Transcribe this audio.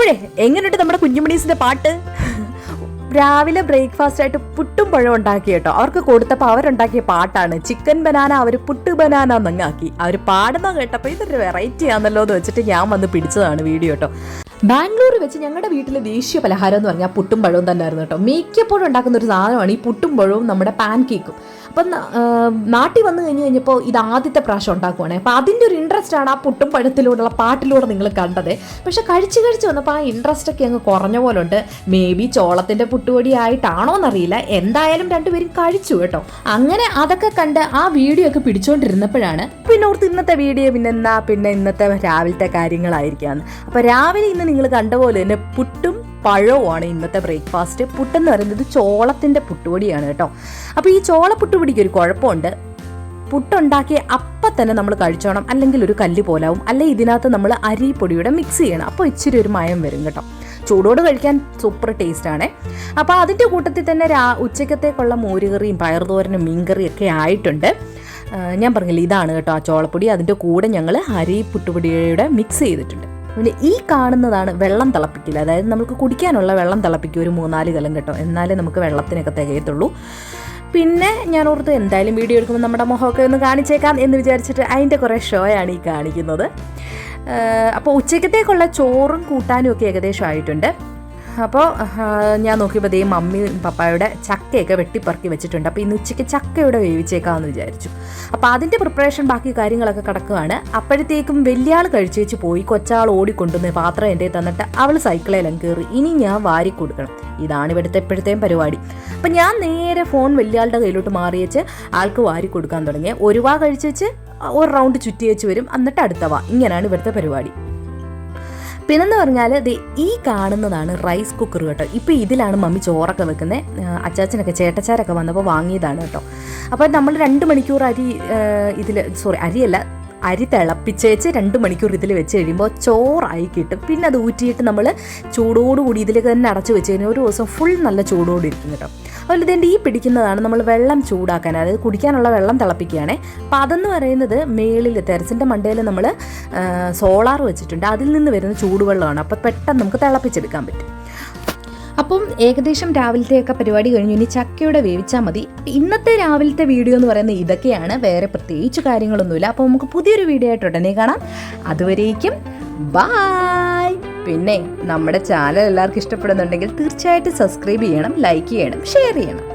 പിന്നെ എങ്ങനെയുണ്ട് നമ്മുടെ കുഞ്ഞുമണീസിന്റെ പാട്ട്? രാവിലെ ബ്രേക്ക്ഫാസ്റ്റ് ആയിട്ട് പുട്ടും പഴം ഉണ്ടാക്കി കേട്ടോ. അവർക്ക് കൊടുത്തപ്പോൾ അവരുണ്ടാക്കിയ പാട്ടാണ്. ചിക്കൻ ബനാന അവർ പുട്ട് ബനാന എന്നങ്ങാക്കി അവർ പാടുന്ന കേട്ടപ്പോൾ ഇതൊരു വെറൈറ്റി ആണല്ലോ എന്ന് വെച്ചിട്ട് ഞാൻ വന്ന് പിടിച്ചതാണ് വീഡിയോ കേട്ടോ ബാംഗ്ലൂർ വെച്ച് ഞങ്ങളുടെ വീട്ടിലെ ദേശീയ പലഹാരം എന്ന് പറഞ്ഞാൽ പുട്ടും പഴവും തന്നെ ആയിരുന്നു കേട്ടോ. മിക്കപ്പോഴും ഉണ്ടാക്കുന്ന ഒരു സാധനമാണ് ഈ പുട്ടും പഴവും നമ്മുടെ പാൻ കേക്കും അപ്പം നാട്ടിൽ വന്നു കഴിഞ്ഞ് കഴിഞ്ഞപ്പോൾ ഇത് ആദ്യത്തെ പ്രാവശ്യം ഉണ്ടാക്കുവാണ്. അപ്പോൾ അതിന്റെ ഒരു ഇൻട്രസ്റ്റ് ആണ് ആ പുട്ടും പഴത്തിലൂടെയുള്ള പാട്ടിലൂടെ നിങ്ങൾ കണ്ടത്. പക്ഷെ കഴിച്ച് കഴിച്ച് വന്നപ്പോൾ ആ ഇൻട്രസ്റ്റ് ഒക്കെ അങ്ങ് കുറഞ്ഞ പോലെ ഉണ്ട് മേ ബി ചോളത്തിന്റെ പുട്ടുപൊടി ആയിട്ടാണോ എന്നറിയില്ല. എന്തായാലും രണ്ടുപേരും കഴിച്ചു കേട്ടോ. അങ്ങനെ അതൊക്കെ കണ്ട് ആ വീഡിയോ ഒക്കെ പിടിച്ചോണ്ടിരുന്നപ്പോഴാണ് പിന്നെ ഓർത്ത് ഇന്നത്തെ വീഡിയോ പിന്നെ എന്നാ പിന്നെ ഇന്നത്തെ രാവിലത്തെ കാര്യങ്ങളായിരിക്കാന്ന്. അപ്പോൾ രാവിലെ ഇന്ന് നിങ്ങൾ കണ്ട പോലെ തന്നെ പുട്ടും പഴവുമാണ് ഇന്നത്തെ ബ്രേക്ക്ഫാസ്റ്റ്. പുട്ടെന്ന് പറയുന്നത് ചോളത്തിന്റെ പുട്ടുപൊടിയാണ് കേട്ടോ. അപ്പോൾ ഈ ചോള പുട്ടുപൊടിക്ക് ഒരു കുഴപ്പമുണ്ട്. പുട്ടുണ്ടാക്കി അപ്പം തന്നെ നമ്മൾ കഴിച്ചോണം. അല്ലെങ്കിൽ ഒരു കല്ല് പോലാവും. അല്ലെങ്കിൽ ഇതിനകത്ത് നമ്മൾ അരിപ്പൊടിയുടെ മിക്സ് ചെയ്യണം. അപ്പോൾ ഇച്ചിരി ഒരു മയം വരും കേട്ടോ. ചൂടോട് കഴിക്കാൻ സൂപ്പർ ടേസ്റ്റാണ് അപ്പോൾ അതിന്റെ കൂട്ടത്തിൽ തന്നെ രാ ഉച്ചക്കത്തേക്കുള്ള മോരുകറിയും പയറുതോരനും മീൻകറിയും ഒക്കെ ആയിട്ടുണ്ട്. ഞാൻ പറഞ്ഞില്ല ഇതാണ് കേട്ടോ ആ ചോളപ്പൊടി. അതിന്റെ കൂടെ ഞങ്ങൾ അരി പുട്ടുപൊടിയുടെ മിക്സ് ചെയ്തിട്ടുണ്ട്. പിന്നെ ഈ കാണുന്നതാണ് വെള്ളം തിളപ്പിക്കൽ. അതായത് നമുക്ക് കുടിക്കാനുള്ള വെള്ളം തിളപ്പിക്കും ഒരു മൂന്നാൽ കലം കേട്ടോ. എന്നാലേ നമുക്ക് വെള്ളത്തിനൊക്കെ തികയത്തുള്ളൂ. പിന്നെ ഞാൻ ഓർത്ത് എന്തായാലും വീഡിയോ എടുക്കുമ്പോൾ നമ്മുടെ മുഖമൊക്കെ ഒന്ന് കാണിച്ചേക്കാം എന്ന് വിചാരിച്ചിട്ട് അതിന്റെ കുറേ ഷോയാണ് ഈ കാണിക്കുന്നത്. അപ്പോൾ ഉച്ചയ്ക്കത്തേക്കുള്ള ചോറും കൂട്ടാനും ഒക്കെ ഏകദേശം ആയിട്ടുണ്ട്. അപ്പോൾ ഞാൻ നോക്കിയപ്പോൾ ദേ മമ്മി പപ്പായുടെ ചക്കയൊക്കെ വെട്ടിപ്പറക്കി വെച്ചിട്ടുണ്ട്. അപ്പോൾ ഇന്ന് ഉച്ചയ്ക്ക് ചക്കയുടെ വേവിച്ചേക്കാമെന്ന് വിചാരിച്ചു. അപ്പോൾ അതിന്റെ പ്രിപ്പറേഷൻ ബാക്കി കാര്യങ്ങളൊക്കെ കിടക്കുകയാണ് അപ്പോഴത്തേക്കും വലിയ ആൾ കഴിച്ചു വെച്ച് പോയി. കൊച്ചാൾ ഓടിക്കൊണ്ടുവന്ന് പാത്രം എന്റെ തന്നിട്ട് അവൾ സൈക്കിളേലും കയറി. ഇനി ഞാൻ വാരി കൊടുക്കണം. ഇതാണ് ഇവിടുത്തെ എപ്പോഴത്തെയും പരിപാടി. അപ്പം ഞാൻ നേരെ ഫോൺ വലിയാളുടെ കയ്യിലോട്ട് മാറി വെച്ച് ആൾക്ക് വാരി കൊടുക്കാൻ തുടങ്ങി. ഒരു വാ കഴിച്ച് വെച്ച് ഒരു റൗണ്ട് ചുറ്റി വെച്ച് വരും. എന്നിട്ട് അടുത്ത വാ. ഇങ്ങനെയാണ് ഇവിടുത്തെ പരിപാടി. പിന്നെന്ന് പറഞ്ഞാൽ ഈ കാണുന്നതാണ് റൈസ് കുക്കർ കേട്ടോ. ഇപ്പോൾ ഇതിലാണ് മമ്മി ചോറൊക്കെ വെക്കുന്നത് അച്ചാച്ചനൊക്കെ ചേട്ടച്ചാരൊക്കെ വന്നപ്പോൾ വാങ്ങിയതാണ് കേട്ടോ. അപ്പോൾ നമ്മൾ രണ്ട് മണിക്കൂർ അരി ഇതിൽ സോറി അരിയല്ല അരി തിളപ്പിച്ചേച്ച് രണ്ട് മണിക്കൂർ ഇതിൽ വെച്ച് കഴിയുമ്പോൾ ചോറായി കിട്ടും. പിന്നെ അത് ഊറ്റിയിട്ട് നമ്മൾ ചൂടോടുകൂടി ഇതിലേക്ക് തന്നെ അടച്ചു വെച്ച് കഴിഞ്ഞാൽ ഒരു ദിവസം ഫുൾ നല്ല ചൂടോടി ഇരിക്കും കേട്ടോ. അതുപോലെ ഇതിന്റെ ഈ പിടിക്കുന്നതാണ് നമ്മൾ വെള്ളം ചൂടാക്കാൻ അതായത് കുടിക്കാനുള്ള വെള്ളം തിളപ്പിക്കുകയാണ്. അപ്പം അതെന്ന് പറയുന്നത് മേളിൽ തെരച്ചിന്റെ മണ്ടയിൽ നമ്മൾ സോളാർ വെച്ചിട്ടുണ്ട്. അതിൽ നിന്ന് വരുന്ന ചൂടുവെള്ളമാണ്. അപ്പോൾ പെട്ടെന്ന് നമുക്ക് തിളപ്പിച്ചെടുക്കാൻ പറ്റും. അപ്പം ഏകദേശം രാവിലത്തെയൊക്കെ പരിപാടി കഴിഞ്ഞു. ഇനി ചക്കയുടെ വേവിച്ചാൽ മതി. ഇന്നത്തെ രാവിലത്തെ വീഡിയോ എന്ന് പറയുന്നത് ഇതൊക്കെയാണ്. വേറെ പ്രത്യേകിച്ച് കാര്യങ്ങളൊന്നുമില്ല. അപ്പോൾ നമുക്ക് പുതിയൊരു വീഡിയോ ആയിട്ട് ഉടനെ കാണാം. അതുവരേക്കും ബായ്. പിന്നെ നമ്മുടെ ചാനൽ എല്ലാവർക്കും ഇഷ്ടപ്പെടുന്നുണ്ടെങ്കിൽ തീർച്ചയായിട്ടും സബ്സ്ക്രൈബ് ചെയ്യണം ലൈക്ക് ചെയ്യണം ഷെയർ ചെയ്യണം.